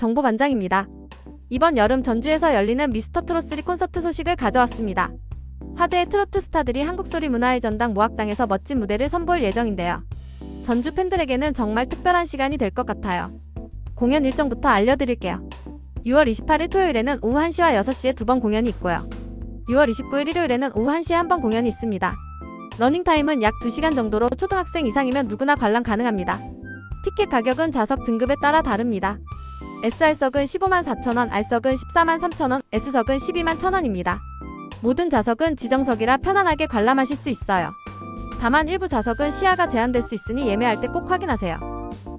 정보 반장입니다. 이번 여름 전주에서 열리는 미스터 트롯3 콘서트 소식을 가져왔습니다. 화제의 트로트 스타들이 한국소리 문화의 전당 모악당에서 멋진 무대를 선보일 예정인데요. 전주 팬들에게는 정말 특별한 시간이 될 것 같아요. 공연 일정부터 알려드릴게요. 6월 28일 토요일에는 오후 1시와 6시에 두 번 공연이 있고요. 6월 29일 일요일에는 오후 1시에 한 번 공연이 있습니다. 러닝타임은 약 2시간 정도로 초등학생 이상이면 누구나 관람 가능합니다. 티켓 가격은 좌석 등급에 따라 다릅니다. SR석은 15만 4천원, R석은 14만 3천원, S석은 12만 1천원입니다. 모든 좌석은 지정석이라 편안하게 관람하실 수 있어요. 다만 일부 좌석은 시야가 제한될 수 있으니 예매할 때 꼭 확인하세요.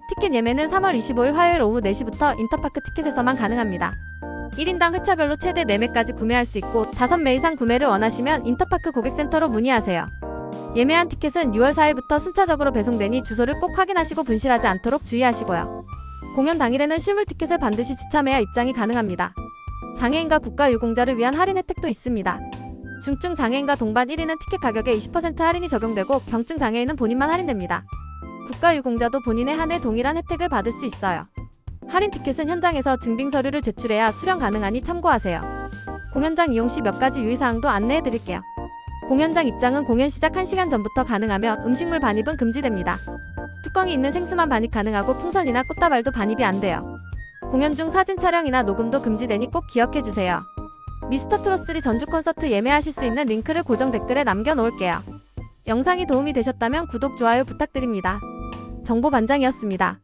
티켓 예매는 3월 25일 화요일 오후 4시부터 인터파크 티켓에서만 가능합니다. 1인당 회차별로 최대 4매까지 구매할 수 있고 5매 이상 구매를 원하시면 인터파크 고객센터로 문의하세요. 예매한 티켓은 6월 4일부터 순차적으로 배송되니 주소를 꼭 확인하시고 분실하지 않도록 주의하시고요. 공연 당일에는 실물 티켓을 반드시 지참해야 입장이 가능합니다. 장애인과 국가유공자를 위한 할인 혜택도 있습니다. 중증 장애인과 동반 1인은 티켓 가격에 20% 할인이 적용되고 경증 장애인은 본인만 할인됩니다. 국가유공자도 본인에 한해 동일한 혜택을 받을 수 있어요. 할인 티켓은 현장에서 증빙 서류를 제출해야 수령 가능하니 참고하세요. 공연장 이용 시 몇 가지 유의사항도 안내해 드릴게요. 공연장 입장은 공연 시작 1시간 전부터 가능하며 음식물 반입은 금지됩니다. 뚜껑이 있는 생수만 반입 가능하고 풍선이나 꽃다발도 반입이 안 돼요. 공연 중 사진 촬영이나 녹음도 금지되니 꼭 기억해 주세요. 미스터 트롯3 전주 콘서트 예매하실 수 있는 링크를 고정 댓글에 남겨 놓을게요. 영상이 도움이 되셨다면 구독, 좋아요 부탁드립니다. 정보 반장이었습니다.